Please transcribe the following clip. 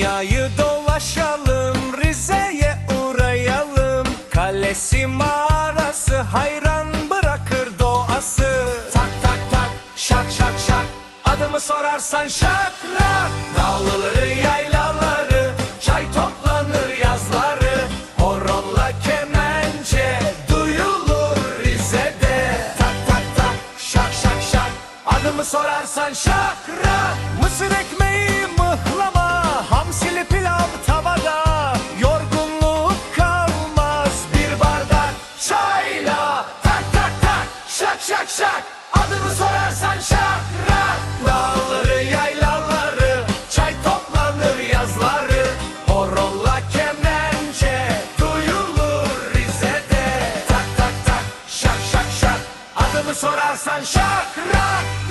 Dünyayı dolaşalım Rize'ye uğrayalım. Kalesi mağarası hayran bırakır doğası. Tak tak tak şak şak şak. Adımı sorarsan şakla Dağlıları yaylaları Çay toplanır yazları. Horonla kemence Duyulur Rize'de. Tak tak tak şak şak şak. Adımı sorarsan şakra Mısır ekmeği mıhlama şak şak. Adımı sorarsan şakrak Dağları yaylaları Çay toplanır yazları. Horolla kemençe Duyulur Rize'de. Tak tak tak. Şak şak şak. Adımı sorarsan şakrak